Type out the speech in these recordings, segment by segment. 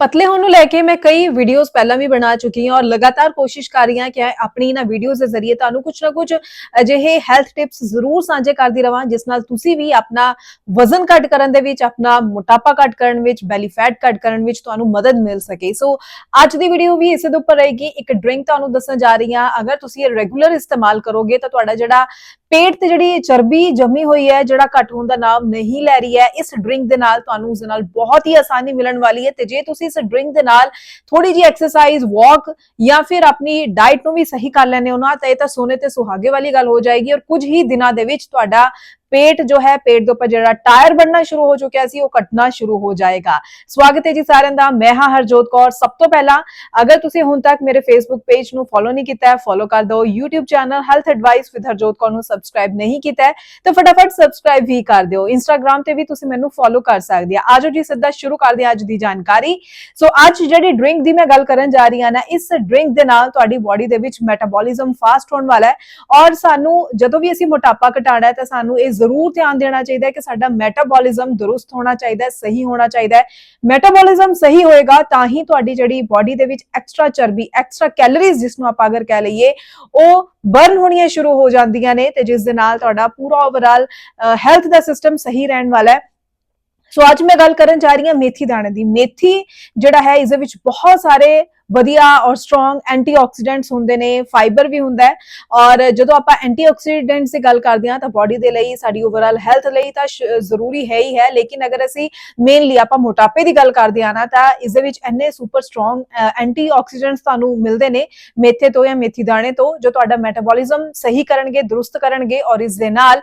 ਪਤਲੇ ਹੋਣ ਨੂੰ ਲੈ ਕੇ ਮੈਂ ਕਈ ਵੀਡੀਓਜ਼ ਪਹਿਲਾਂ ਵੀ ਬਣਾ ਚੁੱਕੀ ਹਾਂ ਔਰ ਲਗਾਤਾਰ ਕੋਸ਼ਿਸ਼ ਕਰ ਰਹੀ ਹਾਂ ਕਿ ਆਪਣੀ ਇਹਨਾਂ ਵੀਡੀਓਜ਼ ਦੇ ਜ਼ਰੀਏ ਤੁਹਾਨੂੰ ਕੁਝ ਨਾ ਕੁਝ ਅਜਿਹੇ ਹੈਲਥ ਟਿਪਸ ਜ਼ਰੂਰ ਸਾਂਝੇ ਕਰਦੀ ਰਵਾਂ, ਜਿਸ ਨਾਲ ਤੁਸੀਂ ਵੀ ਆਪਣਾ ਵਜ਼ਨ ਘੱਟ ਕਰਨ ਦੇ ਵਿੱਚ, ਆਪਣਾ ਮੋਟਾਪਾ ਘੱਟ ਕਰਨ ਵਿੱਚ ਬੈਲੀ ਫੈਟ ਘੱਟ ਕਰਨ ਵਿੱਚ ਤੁਹਾਨੂੰ ਮਦਦ ਮਿਲ ਸਕੇ। ਸੋ ਅੱਜ ਦੀ ਵੀਡੀਓ ਵੀ ਇਸੇ ਦੇ ਉੱਪਰ ਰਹੇਗੀ। ਇੱਕ ਡਰਿੰਕ ਤੁਹਾਨੂੰ ਦੱਸਣ ਜਾ ਰਹੀ ਹਾਂ। ਅਗਰ ਤੁਸੀਂ ਇਹ ਰੈਗੂਲਰ ਇਸਤੇਮਾਲ ਕਰੋਗੇ ਤਾਂ ਤੁਹਾਡਾ ਜਿਹੜਾ ਪੇਟ ਤੇ ਜਿਹੜੀ ਚਰਬੀ ਜੰਮੀ ਹੋਈ ਹੈ, ਜਿਹੜਾ ਘੱਟ ਹੋਣ ਦਾ ਨਾਮ ਨਹੀਂ ਲੈ ਰਹੀ ਹੈ, ਇਸ ਡਰਿੰਕ ਦੇ ਨਾਲ ਤੁਹਾਨੂੰ ਉਸ ਨਾਲ ਬਹੁਤ ਹੀ ਆਸਾਨੀ ਮਿਲਣ ਵਾਲੀ ਹੈ ਤੇ ਜੇ ਤੁਸੀਂ ਇਸ ਡਰਿੰਕ ਦੇ ਨਾਲ ਥੋੜੀ ਜੀ ਐਕਸਰਸਾਈਜ਼ ਵਾਕ ਜਾਂ ਫਿਰ ਆਪਣੀ ਡਾਈਟ ਨੂੰ ਵੀ ਸਹੀ ਕਰ ਲੈਣੇ ਹੋ ਨਾ, ਤਾਂ ਇਹ ਤਾਂ ਸੋਨੇ ਤੇ ਸੁਹਾਗੇ ਵਾਲੀ ਗੱਲ ਹੋ ਜਾਏਗੀ ਔਰ ਕੁਝ ਹੀ ਦਿਨਾਂ ਦੇ ਵਿੱਚ ਤੁਹਾਡਾ ਪੇਟ ਜੋ ਹੈ, ਪੇਟ ਦੇ ਉੱਪਰ ਜਿਹੜਾ ਟਾਇਰ ਬਣਨਾ ਸ਼ੁਰੂ ਹੋ ਚੁੱਕਿਆ ਸੀ, ਉਹ ਕੱਟਣਾ ਸ਼ੁਰੂ ਹੋ ਜਾਏਗਾ। ਸਵਾਗਤ ਹੈ ਜੀ ਸਾਰਿਆਂ ਦਾ। ਮੈਂ ਹਾਂ ਹਰਜੋਤ ਕੌਰ। ਸਭ ਤੋਂ ਪਹਿਲਾਂ, ਅਗਰ ਤੁਸੀਂ ਹੁਣ ਤੱਕ ਮੇਰੇ ਫੇਸਬੁੱਕ ਪੇਜ ਨੂੰ ਫੋਲੋ ਨਹੀਂ ਕੀਤਾ ਹੈ ਫੋਲੋ ਕਰ ਦਿਓ। YouTube channel health advice with Harjot Kaur ਨੂੰ ਸਬਸਕ੍ਰਾਈਬ ਨਹੀਂ ਕੀਤਾ ਹੈ, ਤਾਂ ਫਟਾਫਟ ਸਬਸਕ੍ਰਾਈਬ ਵੀ ਕਰ ਦਿਓ। Instagram ਤੇ ਵੀ ਤੁਸੀਂ ਮੈਨੂੰ ਫੋਲੋ ਕਰ ਸਕਦੇ ਆ। ਆਜੋ ਜੀ ਸਿੱਧਾ ਸ਼ੁਰੂ ਕਰਦੇ ਹਾਂ ਅੱਜ ਦੀ ਜਾਣਕਾਰੀ। ਸੋ ਅੱਜ ਜਿਹੜੀ ਡਰਿੰਕ ਦੀ ਮੈਂ ਗੱਲ ਕਰਨ ਜਾ ਰਹੀ ਹਾਂ ਨਾ, ਇਸ ਡਰਿੰਕ ਦੇ ਨਾਲ ਤੁਹਾਡੀ ਬਾਡੀ ਦੇ ਵਿੱਚ ਮੈਟਾਬੋਲਿਜ਼ਮ ਫਾਸਟ ਹੋਣ ਵਾਲਾ ਹੈ। ਔਰ ਸਾਨੂੰ ਜਦੋਂ ਵੀ ਅਸੀਂ ਮੋਟਾਪਾ ਘਟਾਉਣਾ ਹੈ, ਤਾਂ ਸਾਨੂੰ ਇਹ ਜ਼ਰੂਰ ਧਿਆਨ ਦੇਣਾ ਚਾਹੀਦਾ ਹੈ ਕਿ ਸਾਡਾ ਮੈਟਾਬੋਲਿਜ਼ਮ ਦਰੁਸਤ ਹੋਣਾ ਚਾਹੀਦਾ ਹੈ, ਸਹੀ ਹੋਣਾ ਚਾਹੀਦਾ ਹੈ। ਮੈਟਾਬੋਲਿਜ਼ਮ ਸਹੀ ਹੋਏਗਾ ਤਾਂ ਹੀ ਤੁਹਾਡੀ ਜਿਹੜੀ ਬਾਡੀ ਦੇ ਵਿੱਚ ਐਕਸਟਰਾ ਚਰਬੀ ਐਕਸਟਰਾ ਕੈਲਰੀਜ਼ ਜਿਸ ਨੂੰ ਆਪਾਂ ਅਗਰ ਕਹਿ ਲਈਏ, ਉਹ ਬਰਨ ਹੋਣੀਆਂ ਸ਼ੁਰੂ ਹੋ ਜਾਂਦੀਆਂ ਨੇ ਤੇ ਜਿਸ ਦੇ ਨਾਲ ਤੁਹਾਡਾ ਪੂਰਾ ਓਵਰਆਲ ਹੈਲਥ ਦਾ ਸਿਸਟਮ ਸਹੀ ਰਹਿਣ ਵਾਲਾ ਹੈ। ਸੋ ਅੱਜ ਮੈਂ ਗੱਲ ਕਰਨ ਜਾ ਰਹੀ ਹਾਂ ਮੇਥੀ ਦਾਣੇ ਦੀ। ਮੇਥੀ ਜਿਹੜਾ ਹੈ, ਇਸ ਦੇ ਵਿੱਚ ਬਹੁਤ ਸਾਰੇ ਵਧੀਆ ਔਰ ਸਟਰੋਂਗ ਐਂਟੀਆਕਸੀਡੈਂਟਸ ਹੁੰਦੇ ਨੇ ਫਾਈਬਰ ਵੀ ਹੁੰਦਾ ਹੈ। ਔਰ ਜਦੋਂ ਆਪਾਂ ਐਂਟੀਆਕਸੀਡੈਂਟਸ ਦੀ ਗੱਲ ਕਰਦੇ ਹਾਂ ਤਾਂ ਬਾਡੀ ਦੇ ਲਈ, ਸਾਡੀ ਓਵਰਆਲ ਹੈਲਥ ਲਈ ਤਾਂ ਸ਼- ਜ਼ਰੂਰੀ ਹੈ ਹੀ ਹੈ। ਲੇਕਿਨ ਅਗਰ ਅਸੀਂ ਮੇਨਲੀ ਆਪਾਂ ਮੋਟਾਪੇ ਦੀ ਗੱਲ ਕਰਦੇ ਹਾਂ ਨਾ, ਤਾਂ ਇਸ ਦੇ ਵਿੱਚ ਇੰਨੇ ਸੁਪਰ ਸਟਰੋਂਗ ਐਂਟੀਆਕਸੀਡੈਂਟਸ ਤੁਹਾਨੂੰ ਮਿਲਦੇ ਨੇ, ਮੇਥੇ ਤੋਂ ਜਾਂ ਮੇਥੀ ਦਾਣੇ ਤੋਂ, ਜੋ ਤੁਹਾਡਾ ਮੈਟਾਬੋਲਿਜ਼ਮ ਸਹੀ ਕਰਨਗੇ, ਦਰੁਸਤ ਕਰਨਗੇ ਔਰ ਇਸ ਦੇ ਨਾਲ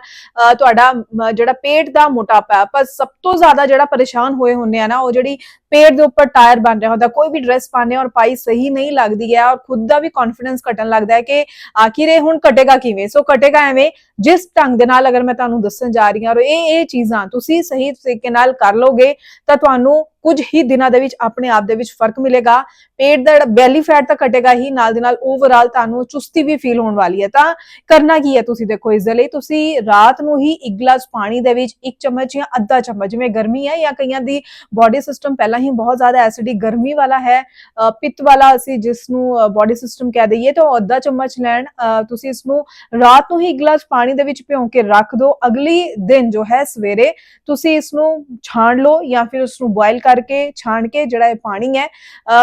ਤੁਹਾਡਾ ਜਿਹੜਾ ਪੇਟ ਦਾ ਮੋਟਾਪਾ ਆਪਾਂ ਸਭ ਤੋਂ ਜ਼ਿਆਦਾ ਜਿਹੜਾ ਪਰੇਸ਼ਾਨ ਹੋਏ ਹੁੰਦੇ ਆ ਨਾ, ਉਹ ਜਿਹੜੀ ਪੇਟ ਦੇ ਉੱਪਰ ਟਾਇਰ ਬਣ ਰਿਹਾ ਹੁੰਦਾ, ਕੋਈ ਵੀ ਡਰੈਸ ਪਾਣੇ ਔਰ ਪਾਈ ਸਹੀ ਨਹੀਂ ਲੱਗਦੀ ਹੈ ਔਰ ਖੁਦ ਦਾ ਵੀ ਕੌਨਫੀਡੈਂਸ ਘਟਣ ਲੱਗਦਾ ਹੈ ਕਿ ਆਖਿਰ ਇਹ ਹੁਣ ਘਟੇਗਾ ਕਿਵੇਂ? ਸੋ ਘਟੇਗਾ ਐਵੇਂ ਜਿਸ ਢੰਗ ਦੇ ਨਾਲ ਅਗਰ ਮੈਂ ਤੁਹਾਨੂੰ ਦੱਸਣ ਜਾ ਰਹੀ ਹਾਂ ਔਰ ਇਹ ਇਹ ਚੀਜ਼ਾਂ ਤੁਸੀਂ ਸਹੀ ਤਰੀਕੇ ਨਾਲ ਕਰ ਲੋਗੇ ਤਾਂ ਤੁਹਾਨੂੰ ਕੁਝ ਹੀ ਦਿਨਾਂ ਦੇ ਵਿੱਚ ਆਪਣੇ ਆਪ ਦੇ ਵਿੱਚ ਫ਼ਰਕ ਮਿਲੇਗਾ। ਪੇਟ ਦਾ ਬੈਲੀ ਫੈਟ ਤਾਂ ਘਟੇਗਾ ਹੀ ਨਾਲ ਦੇ ਨਾਲ ਓਵਰਆਲ ਤੁਹਾਨੂੰ ਚੁਸਤੀ ਵੀ ਫੀਲ ਹੋਣ ਵਾਲੀ ਹੈ। ਤਾਂ ਕਰਨਾ ਕੀ ਹੈ ਤੁਸੀਂ ਦੇਖੋ ਇਸ ਦੇ ਲਈ ਤੁਸੀਂ ਰਾਤ ਨੂੰ ਹੀ ਇੱਕ ਗਲਾਸ ਪਾਣੀ ਦੇ ਵਿੱਚ ਇੱਕ ਚਮਚ ਜਾਂ ਅੱਧਾ ਚਮਚ ਜਿਵੇਂ ਗਰਮੀ ਹੈ ਜਾਂ ਕਈਆਂ ਦੀ ਬਾਡੀ ਸਿਸਟਮ ਪਹਿਲਾਂ ਹੀ ਬਹੁਤ ਜ਼ਿਆਦਾ ਐਸਿਡਿਕ ਗਰਮੀ ਵਾਲਾ ਹੈ ਅ, ਪਿੱਤ ਵਾਲਾ ਅਸੀਂ ਜਿਸ ਨੂੰ ਬਾਡੀ ਸਿਸਟਮ ਕਹਿ ਦਈਏ ਤਾਂ ਉਹ ਅੱਧਾ ਚਮਚ ਲੈਣ ਅ, ਤੁਸੀਂ ਇਸ ਨੂੰ ਰਾਤ ਨੂੰ ਹੀ ਇੱਕ ਗਲਾਸ ਪਾਣੀ ਪਾਣੀ ਦੇ ਵਿੱਚ ਭਿਉਂ ਕੇ ਰੱਖ ਦਿਓ ਅਗਲੀ ਦਿਨ ਜੋ ਹੈ ਸਵੇਰੇ ਤੁਸੀਂ ਇਸ ਨੂੰ ਛਾਣ ਲਓ ਜਾਂ ਫਿਰ ਉਸ ਨੂੰ ਬੋਇਲ ਕਰਕੇ ਛਾਣ ਕੇ ਜਿਹੜਾ ਇਹ ਪਾਣੀ ਹੈ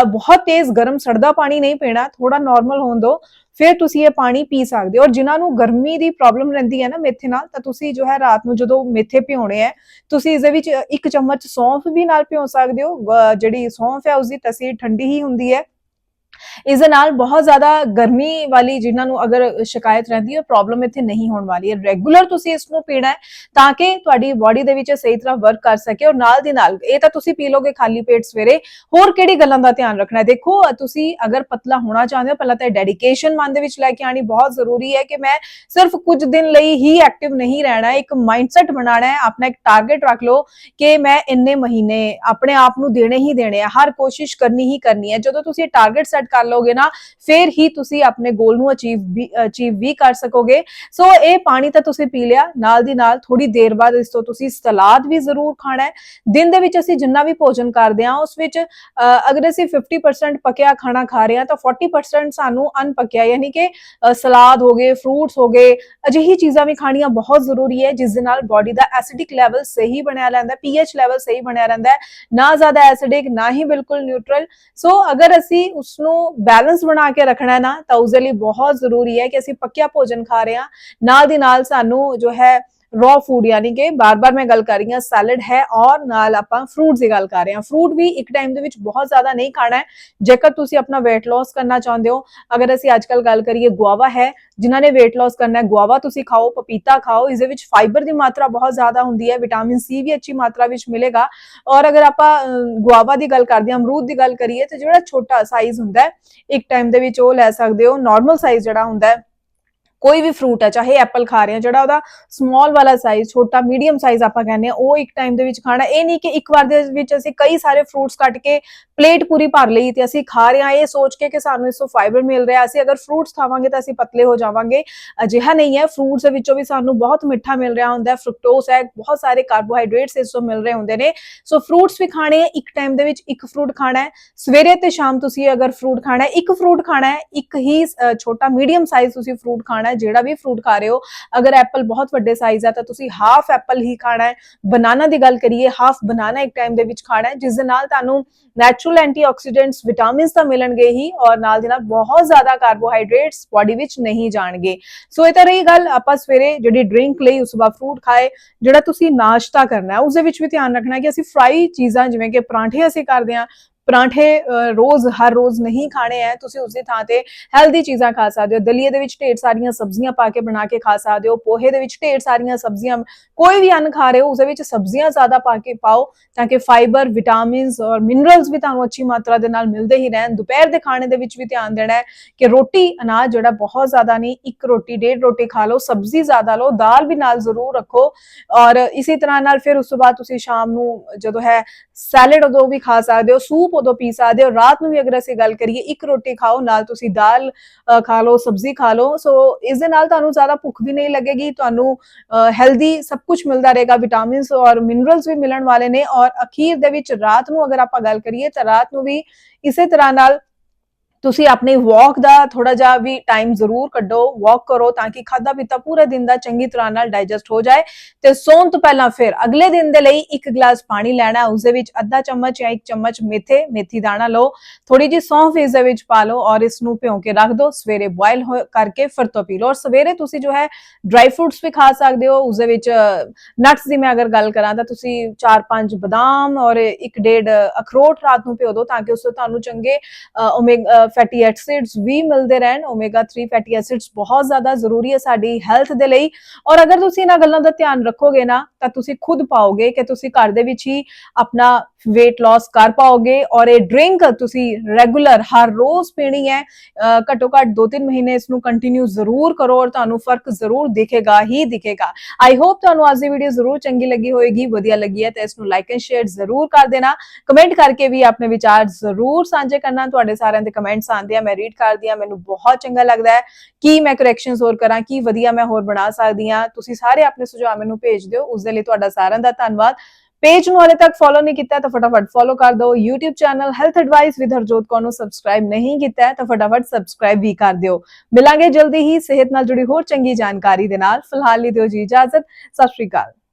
ਬਹੁਤ ਤੇਜ਼ ਗਰਮ ਸੜਦਾ ਪਾਣੀ ਨਹੀਂ ਪੀਣਾ ਥੋੜਾ ਨਾਰਮਲ ਹੋਣ ਦਿਓ ਫਿਰ ਤੁਸੀਂ ਇਹ ਪਾਣੀ ਪੀ ਸਕਦੇ ਹੋ। ਔਰ ਜਿਨ੍ਹਾਂ ਨੂੰ ਗਰਮੀ ਦੀ ਪ੍ਰੋਬਲਮ ਰਹਿੰਦੀ ਹੈ ਨਾ ਮੇਥੇ ਨਾਲ, ਤਾਂ ਤੁਸੀਂ ਜੋ ਹੈ ਰਾਤ ਨੂੰ ਜਦੋਂ ਮੇਥੇ ਭਿਉਣੇ ਹੈ, ਤੁਸੀਂ ਇਸ ਦੇ ਵਿੱਚ ਇੱਕ ਚਮਚ ਸੌਂਫ ਵੀ ਨਾਲ ਭਿਉਂ ਸਕਦੇ ਹੋ। ਜਿਹੜੀ ਸੌਂਫ ਹੈ ਉਸ ਦੀ ਤਸੀਰ ਠੰਡੀ ਹੀ ਹੁੰਦੀ ਹੈ। ਇਸ ਦੇ ਨਾਲ ਬਹੁਤ ਜ਼ਿਆਦਾ ਗਰਮੀ ਵਾਲੀ ਜਿਨ੍ਹਾਂ ਨੂੰ ਅਗਰ ਸ਼ਿਕਾਇਤ ਰਹਿੰਦੀ ਹੈ ਪ੍ਰੋਬਲਮ ਇੱਥੇ ਨਹੀਂ ਹੋਣ ਵਾਲੀ ਹੈ। ਰੈਗੂਲਰ ਤੁਸੀਂ ਇਸ ਨੂੰ ਪੀਣਾ ਹੈ ਤਾਂ ਕਿ ਤੁਹਾਡੀ ਬਾਡੀ ਦੇ ਵਿੱਚ ਸਹੀ ਤਰ੍ਹਾਂ ਵਰਕ ਕਰ ਸਕੇ ਔਰ ਨਾਲ ਦੀ ਨਾਲ ਇਹ ਤਾਂ ਤੁਸੀਂ ਪੀ ਲੋਗੇ ਖਾਲੀ ਪੇਟ ਸਵੇਰੇ। ਹੋਰ ਕਿਹੜੀ ਗੱਲਾਂ ਦਾ ਧਿਆਨ ਰੱਖਣਾ ਹੈ? ਦੇਖੋ, ਤੁਸੀਂ ਅਗਰ ਪਤਲਾ ਹੋਣਾ ਚਾਹੁੰਦੇ ਹੋ, ਪਹਿਲਾਂ ਤਾਂ ਡੈਡੀਕੇਸ਼ਨ ਮਨ ਦੇ ਵਿੱਚ ਲੈ ਕੇ ਆਣੀ ਬਹੁਤ ਜ਼ਰੂਰੀ ਹੈ ਕਿ ਮੈਂ ਸਿਰਫ ਕੁਝ ਦਿਨ ਲਈ ਹੀ ਐਕਟਿਵ ਨਹੀਂ ਰਹਿਣਾ ਹੈ। ਇੱਕ ਮਾਈਂਡਸੈਟ ਬਣਾਉਣਾ ਹੈ, ਆਪਣਾ ਇੱਕ ਟਾਰਗੇਟ ਰੱਖ ਲਓ ਕਿ ਮੈਂ ਇੰਨੇ ਮਹੀਨੇ ਆਪਣੇ ਆਪ ਨੂੰ ਦੇਣੇ ਹੀ ਦੇਣੇ ਆ, ਹਰ ਕੋਸ਼ਿਸ਼ ਕਰਨੀ ਹੀ ਕਰਨੀ ਹੈ। ਜਦੋਂ ਤੁਸੀਂ ਇਹ ਟਾਰਗੇਟ ਸੈੱਟ ਕਰ ਲਓਗੇ ਨਾ, ਫਿਰ ਹੀ ਤੁਸੀਂ ਆਪਣੇ ਗੋਲ ਨੂੰ ਅਚੀਵ ਵੀ ਅਚੀਵ ਵੀ ਕਰ ਸਕੋਗੇ। ਸੋ ਇਹ ਪਾਣੀ ਤਾਂ ਤੁਸੀਂ ਪੀ ਲਿਆ, ਨਾਲ ਦੀ ਨਾਲ ਥੋੜੀ ਦੇਰ ਬਾਅਦ ਇਸ ਤੋਂ ਤੁਸੀਂ ਸਲਾਦ ਵੀ ਜ਼ਰੂਰ ਖਾਣਾ ਹੈ। ਦਿਨ ਦੇ ਵਿੱਚ ਅਸੀਂ ਜਿੰਨਾ ਵੀ ਭੋਜਨ ਕਰਦੇ ਹਾਂ, ਉਸ ਵਿੱਚ ਅਗਰ ਅਸੀਂ 50% ਪਕਿਆ ਖਾਣਾ ਖਾ ਰਹੇ ਹਾਂ, ਤਾਂ 40% ਸਾਨੂੰ ਅਨਪੱਕਿਆ ਯਾਨੀ ਕਿ ਸਲਾਦ ਹੋ ਗਏ ਫਰੂਟਸ ਹੋ ਗਏ, ਅਜਿਹੀ ਚੀਜ਼ਾਂ ਵੀ ਖਾਣੀਆਂ ਬਹੁਤ ਜ਼ਰੂਰੀ ਹੈ, ਜਿਸ ਦੇ ਨਾਲ ਬਾਡੀ ਦਾ ਐਸਿਡਿਕ ਲੈਵਲ ਸਹੀ ਬਣਿਆ ਰਹਿੰਦਾ ਪੀਐਚ ਲੈਵਲ ਸਹੀ ਬਣਿਆ ਰਹਿੰਦਾ ਹੈ। ਨਾ ਜ਼ਿਆਦਾ ਐਸਿਡਿਕ ਨਾ ਹੀ ਬਿਲਕੁਲ ਨਿਊਟਰਲ ਸੋ ਅਗਰ ਅਸੀਂ ਉਸ ਨੂੰ ਬੈਲੈਂਸ ਬਣਾ ਕੇ ਰੱਖਣਾ ਹੈ ਨਾ ਤਾਂ ਉਸ ਦੇ ਲਈ ਬਹੁਤ ਜ਼ਰੂਰੀ ਹੈ ਕਿ ਅਸੀਂ ਪੱਕਿਆ ਭੋਜਨ ਖਾ ਰਹੇ ਹਾਂ। ਨਾਲ ਦੀ ਨਾਲ ਸਾਨੂੰ ਜੋ ਹੈ ਰॉ ਫੂਡ ਯਾਨੀ ਕਿ ਬਾਰ-ਬਾਰ ਮੈਂ ਗੱਲ ਕਰ ਰਹੀ ਹਾਂ ਸੈਲਡ ਹੈ ਔਰ ਨਾਲ ਆਪਾਂ ਫਰੂਟਸ ਦੀ ਗੱਲ ਕਰ ਰਹੇ ਹਾਂ। ਫਰੂਟ ਵੀ ਇੱਕ ਟਾਈਮ ਦੇ ਵਿੱਚ ਬਹੁਤ ਜ਼ਿਆਦਾ ਨਹੀਂ ਖਾਣਾ ਹੈ। ਜੇਕਰ ਤੁਸੀਂ ਆਪਣਾ weight loss ਕਰਨਾ ਚਾਹੁੰਦੇ ਹੋ, ਅਗਰ ਅਸੀਂ ਅੱਜ ਅੱਜਕੱਲ ਗੱਲ ਕਰੀਏ ਗੁਆਵਾ ਹੈ, ਜਿਨ੍ਹਾਂ ਨੇ weight loss ਕਰਨਾ ਹੈ ਗੁਆਵਾ ਤੁਸੀਂ ਖਾਓ, ਪਪੀਤਾ ਖਾਓ ਇਸ ਦੇ ਵਿੱਚ ਫਾਈਬਰ ਦੀ ਮਾਤਰਾ ਬਹੁਤ ਜ਼ਿਆਦਾ ਹੁੰਦੀ ਹੈ ਵਿਟਾਮਿਨ ਸੀ ਵੀ ਅੱਛੀ ਮਾਤਰਾ ਵਿੱਚ ਮਿਲੇਗਾ। ਔਰ ਅਗਰ ਆਪਾਂ ਗੁਆਵਾ ਦੀ ਗੱਲ ਕਰਦੇ ਹਾਂ, ਅਮਰੂਦ ਦੀ ਗੱਲ ਕਰੀਏ ਤੇ ਜਿਹੜਾ ਛੋਟਾ ਸਾਈਜ਼ ਹੁੰਦਾ ਹੈ, ਇੱਕ ਟਾਈਮ ਦੇ ਵਿੱਚ ਉਹ ਲੈ ਸਕਦੇ ਹੋ ਨਾਰਮਲ ਸਾਈਜ਼ ਜਿਹੜਾ ਹੁੰਦਾ ਹੈ ਕੋਈ ਵੀ ਫਰੂਟ ਹੈ ਚਾਹੇ ਐਪਲ ਖਾ ਰਹੇ ਹਾਂ ਜਿਹੜਾ ਉਹਦਾ ਸਮਾਲ ਵਾਲਾ ਸਾਈਜ਼ ਛੋਟਾ ਮੀਡੀਅਮ ਸਾਈਜ਼ ਆਪਾਂ ਕਹਿੰਦੇ ਆ, ਉਹ ਇੱਕ ਟਾਈਮ ਦੇ ਵਿੱਚ ਖਾਣਾ। ਇਹ ਨਹੀਂ ਕਿ ਇੱਕ ਵਾਰ ਦੇ ਵਿੱਚ ਅਸੀਂ ਕਈ ਸਾਰੇ ਫਰੂਟਸ ਕੱਟ ਕੇ ਪਲੇਟ ਪੂਰੀ ਭਰ ਲਈ ਤੇ ਅਸੀਂ ਖਾ ਰਹੇ ਹਾਂ ਇਹ ਸੋਚ ਕੇ ਕਿ ਸਾਨੂੰ ਇਸ ਤੋਂ ਫਾਈਬਰ ਮਿਲ ਰਿਹਾ। ਅਸੀਂ ਅਗਰ ਫਰੂਟਸ ਖਾਵਾਂਗੇ ਤਾਂ ਅਸੀਂ ਪਤਲੇ ਹੋ ਜਾਵਾਂਗੇ। ਅਜਿਹਾ ਨਹੀਂ ਹੈ। ਫਰੂਟਸ ਦੇ ਵਿੱਚੋਂ ਵੀ ਸਾਨੂੰ ਬਹੁਤ ਮਿੱਠਾ ਮਿਲ ਰਿਹਾ ਹੁੰਦਾ ਹੈ। ਫਰੂਕਟੋਸ ਹੈ, ਬਹੁਤ ਸਾਰੇ ਕਾਰਬੋਹਾਈਡਰੇਟਸ ਇਸ ਤੋਂ ਮਿਲ ਰਹੇ ਹੁੰਦੇ ਨੇ। ਸੋ ਫਰੂਟਸ ਵੀ ਖਾਣੇ ਹੈ ਇੱਕ ਟਾਈਮ ਦੇ ਵਿੱਚ ਇੱਕ ਫਰੂਟ ਖਾਣਾ ਹੈ। ਸਵੇਰੇ ਤੇ ਸ਼ਾਮ ਤੁਸੀਂ ਅਗਰ ਫਰੂਟ ਖਾਣਾ ਹੈ, ਇੱਕ ਫਰੂਟ ਖਾਣਾ ਹੈ। ਇੱਕ ਹੀ ਛੋਟਾ ਮੀਡੀਅਮ ਸਾਈਜ਼ ਤੁਸੀਂ ਫਰੂਟ ਖਾਣਾ ਹੈ, ਜਿਹੜਾ ਵੀ ਫਰੂਟ ਖਾ ਰਹੇ ਹੋ, ਅਗਰ ਐਪਲ ਬਹੁਤ ਵੱਡੇ ਸਾਈਜ਼ ਹੈ, ਤਾਂ ਤੁਸੀਂ ਹਾਫ ਐਪਲ ਹੀ ਖਾਣਾ ਹੈ। ਬਨਾਨਾ ਦੀ ਗੱਲ ਕਰੀਏ ਹਾਫ ਬਨਾਨਾ ਇੱਕ ਟਾਈਮ ਦੇ ਵਿੱਚ ਖਾਣਾ ਹੈ, ਜਿਸ ਦੇ ਨਾਲ ਤੁਹਾਨੂੰ ਨੈਚੁਰਲ ਐਂਟੀਆਕਸੀਡੈਂਟਸ ਵਿਟਾਮਿਨਸ ਤਾਂ ਮਿਲਣਗੇ ਹੀ ਔਰ ਨਾਲ ਦੇ ਨਾਲ ਬਹੁਤ ਜ਼ਿਆਦਾ ਕਾਰਬੋਹਾਈਡਰੇਟਸ ਬਾਡੀ ਵਿੱਚ ਨਹੀਂ ਜਾਣਗੇ। ਸੋ ਇਹ ਤਾਂ ਰਹੀ ਗੱਲ, ਆਪਾਂ ਸਵੇਰੇ ਜਿਹੜੀ ਡਰਿੰਕ ਲਈ, ਉਸ ਤੋਂ ਫਰੂਟ ਖਾਏ, ਜਿਹੜਾ ਤੁਸੀਂ ਨਾਸ਼ਤਾ ਕਰਨਾ ਹੈ ਉਸ ਦੇ ਵਿੱਚ ਵੀ ਧਿਆਨ ਰੱਖਣਾ ਕਿ ਅਸੀਂ ਫਰਾਈ ਚੀਜ਼ਾਂ ਜਿਵੇਂ ਕਿ ਪਰਾਂਠੇ ਅਸੀਂ ਕਰਦੇ ਹਾਂ ਪਰਾਂਠੇ ਰੋਜ਼, ਹਰ ਰੋਜ਼ ਨਹੀਂ ਖਾਣੇ ਹੈ ਤੁਸੀਂ ਉਸ ਦੀ ਥਾਂ ਤੇ ਹੈਲਦੀ ਚੀਜ਼ਾਂ ਖਾ ਸਕਦੇ ਹੋ। ਦਲੀਏ ਦੇ ਵਿੱਚ ਢੇਰ ਸਾਰੀਆਂ ਸਬਜ਼ੀਆਂ ਪਾ ਕੇ ਬਣਾ ਕੇ ਖਾ ਸਕਦੇ ਹੋ। ਪੋਹੇ ਦੇ ਵਿੱਚ ਢੇਰ ਸਾਰੀਆਂ ਸਬਜ਼ੀਆਂ, ਕੋਈ ਵੀ ਅੰਨ ਖਾ ਰਹੇ ਹੋ ਉਸ ਦੇ ਵਿੱਚ ਸਬਜ਼ੀਆਂ ਜ਼ਿਆਦਾ ਪਾ ਕੇ ਪਾਓ ਤਾਂ ਕਿ ਫਾਈਬਰ ਵਿਟਾਮਿਨਸ ਔਰ ਮਿਨਰਲਸ ਵੀ ਤੁਹਾਨੂੰ ਅੱਛੀ ਮਾਤਰਾ ਦੇ ਨਾਲ ਮਿਲਦੇ ਹੀ ਰਹਿਣ। ਦੁਪਹਿਰ ਦੇ ਖਾਣੇ ਦੇ ਵਿੱਚ ਵੀ ਧਿਆਨ ਦੇਣਾ ਹੈ ਕਿ ਰੋਟੀ, ਅਨਾਜ ਜਿਹੜਾ ਬਹੁਤ ਜ਼ਿਆਦਾ ਨਹੀਂ, ਇੱਕ ਰੋਟੀ, ਡੇਢ ਰੋਟੀ ਖਾ ਲਓ, ਸਬਜ਼ੀ ਜ਼ਿਆਦਾ ਲਓ, ਦਾਲ ਵੀ ਨਾਲ ਜ਼ਰੂਰ ਰੱਖੋ ਔਰ ਇਸੇ ਤਰ੍ਹਾਂ ਨਾਲ ਫਿਰ ਉਸ ਤੋਂ ਬਾਅਦ ਤੁਸੀਂ ਸ਼ਾਮ ਨੂੰ ਜਦੋਂ ਹੈ ਸੈਲਡ ਉਦੋਂ ਵੀ ਖਾ ਸਕਦੇ ਹੋ। ਸੂਪ ਉਦੋਂ ਪੀ ਸਕਦੇ ਹੋ। ਰਾਤ ਨੂੰ ਵੀ ਅਗਰ ਅਸੀਂ ਗੱਲ ਕਰੀਏ ਇੱਕ ਰੋਟੀ ਖਾਓ ਨਾਲ ਤੁਸੀਂ ਦਾਲ ਅ, ਖਾ ਲਓ ਸਬਜ਼ੀ ਖਾ ਲਓ। ਸੋ ਇਸ ਦੇ ਨਾਲ ਤੁਹਾਨੂੰ ਜ਼ਿਆਦਾ ਭੁੱਖ ਵੀ ਨਹੀਂ ਲੱਗੇਗੀ ਤੁਹਾਨੂੰ ਹੈਲਦੀ ਸਭ ਕੁਝ ਮਿਲਦਾ ਰਹੇਗਾ। ਵਿਟਾਮਿਨਸ ਔਰ ਮਿਨਰਲਸ ਵੀ ਮਿਲਣ ਵਾਲੇ ਨੇ। ਔਰ ਅਖੀਰ ਦੇ ਵਿੱਚ ਰਾਤ ਨੂੰ ਅਗਰ ਆਪਾਂ ਗੱਲ ਕਰੀਏ ਤਾਂ ਰਾਤ ਨੂੰ ਵੀ ਇਸੇ ਤਰ੍ਹਾਂ ਨਾਲ ਤੁਸੀਂ ਆਪਣੀ ਵਾਕ ਦਾ ਥੋੜਾ ਜਿਹਾ ਵੀ ਟਾਈਮ ਜ਼ਰੂਰ ਕੱਢੋ ਵਾਕ ਕਰੋ ਤਾਂ ਕਿ ਖਾਦਾ ਪੀਤਾ ਪੂਰੇ ਦਿਨ ਦਾ ਚੰਗੀ ਤਰ੍ਹਾਂ ਨਾਲ ਡਾਈਜੈਸਟ ਹੋ ਜਾਏ ਤੇ ਸੌਣ ਤੋਂ ਪਹਿਲਾਂ ਫਿਰ ਅਗਲੇ ਦਿਨ ਦੇ ਲਈ ਇੱਕ ਗਲਾਸ ਪਾਣੀ ਲੈਣਾ ਹੈ, ਉਸ ਦੇ ਵਿੱਚ ਅੱਧਾ ਚਮਚ ਜਾਂ ਇੱਕ ਚਮਚ ਮੇਥੇ ਮੇਥੀ ਦਾਣਾ ਲਓ ਥੋੜੀ ਜਿਹੀ ਸੌਂਫ ਇਸ ਦੇ ਵਿੱਚ ਪਾ ਲਓ ਔਰ ਇਸ ਨੂੰ ਭਿਓ ਕੇ ਰੱਖ ਦਿਓ ਸਵੇਰੇ ਬੋਇਲ ਕਰਕੇ ਫਿਰ ਤੋਂ ਪੀ ਲਓ ਔਰ ਸਵੇਰੇ ਤੁਸੀਂ ਜੋ ਹੈ ਡਰਾਈ ਫਰੂਟਸ ਵੀ ਖਾ ਸਕਦੇ ਹੋ ਉਸ ਦੇ ਵਿੱਚ ਨਟਸ ਦੀ ਮੈਂ ਅਗਰ ਗੱਲ ਕਰਾਂ ਤਾਂ ਤੁਸੀਂ 4-5 ਬਦਾਮ ਔਰ ਇੱਕ ਡੇਢ ਅਖਰੋਟ ਰਾਤ ਨੂੰ ਭਿਓ ਦਿਓ ਤਾਂ ਕਿ ਉਸ ਤੋਂ ਤੁਹਾਨੂੰ ਚੰਗੇ ਓਮੇਗਾ ਫੈਟੀ ਐਸਿਡਸ ਵੀ ਮਿਲਦੇ ਰਹਿਣ ਓਮੇਗਾ 3 ਫੈਟੀ ਐਸਿਡਸ ਬਹੁਤ ਜ਼ਿਆਦਾ ਜ਼ਰੂਰੀ ਹੈ ਸਾਡੀ ਹੈਲਥ ਦੇ ਲਈ। ਔਰ ਅਗਰ ਤੁਸੀਂ ਇਹਨਾਂ ਗੱਲਾਂ ਦਾ ਧਿਆਨ ਰੱਖੋਗੇ ਨਾ, ਤਾਂ ਤੁਸੀਂ ਖੁਦ ਪਾਓਗੇ ਕਿ ਤੁਸੀਂ ਘਰ ਦੇ ਵਿੱਚ ਹੀ ਆਪਣਾ weight loss ਕਰ ਪਾਓਗੇ ਔਰ ਇਹ ਡਰਿੰਕ ਤੁਸੀਂ ਰੈਗੂਲਰ ਹਰ ਰੋਜ਼ ਪੀਣੀ ਹੈ ਘੱਟੋ ਘੱਟ 2-3 ਮਹੀਨੇ ਇਸ ਨੂੰ ਕੰਟੀਨਿਊ ਜ਼ਰੂਰ ਕਰੋ ਔਰ ਤੁਹਾਨੂੰ ਫ਼ਰਕ ਜ਼ਰੂਰ ਦਿਖੇਗਾ, ਹੀ ਦਿਖੇਗਾ। ਆਈ ਹੋਪ ਤੁਹਾਨੂੰ ਅੱਜ ਦੀ ਵੀਡੀਓ ਜ਼ਰੂਰ ਚੰਗੀ ਲੱਗੀ ਹੋਏਗੀ, ਵਧੀਆ ਲੱਗੀ ਹੈ ਤਾਂ ਇਸ ਨੂੰ ਲਾਈਕ ਐਂਡ ਸ਼ੇਅਰ ਜ਼ਰੂਰ ਕਰ ਦੇਣਾ। ਕਮੈਂਟ ਕਰਕੇ ਵੀ ਆਪਣੇ ਵਿਚਾਰ ਜ਼ਰੂਰ ਸਾਂਝੇ ਕਰਨਾ, ਤੁਹਾਡੇ ਸਾਰਿਆਂ ਦੇ ਕਮੈਂਟ ਕਮੈਂਟਸ ਆਉਂਦੇ ਆ, ਮੈਂ ਰੀਡ ਕਰਦੀ ਆ ਮੈਨੂੰ ਬਹੁਤ ਚੰਗਾ ਲੱਗਦਾ ਹੈ। ਕੀ ਮੈਂ ਕਰੈਕਸ਼ਨਸ ਹੋਰ ਕਰਾਂ, ਕੀ ਵਧੀਆ ਮੈਂ ਹੋਰ ਬਣਾ ਸਕਦੀ ਆ ਤੁਸੀਂ ਸਾਰੇ ਆਪਣੇ ਸੁਝਾਅ ਮੈਨੂੰ ਭੇਜ ਦਿਓ। ਉਸ ਦੇ ਲਈ ਤੁਹਾਡਾ ਸਾਰਿਆਂ ਦਾ ਧੰਨਵਾਦ। ਪੇਜ ਨੂੰ ਹਾਲੇ ਤੱਕ ਫੋਲੋ ਨਹੀਂ ਕੀਤਾ ਤਾਂ ਫਟਾਫਟ ਫੋਲੋ ਕਰ ਦਿਓ। YouTube channel health advice with Harjot Kaur ਨੂੰ ਸਬਸਕ੍ਰਾਈਬ ਨਹੀਂ ਕੀਤਾ ਤਾਂ ਫਟਾਫਟ ਸਬਸਕ੍ਰਾਈਬ ਵੀ ਕਰ ਦਿਓ। ਮਿਲਾਂਗੇ ਜਲਦੀ ਹੀ ਸਿਹਤ ਨਾਲ ਜੁੜੀ ਹੋਰ ਚੰਗੀ ਜਾਣਕਾਰੀ ਦੇ ਨਾਲ। ਫਿਲਹਾਲ ਲਈ ਦਿਓ ਜੀ ਇਜਾਜ਼ਤ। ਸਤਿ ਸ਼੍ਰੀ ਅਕਾਲ।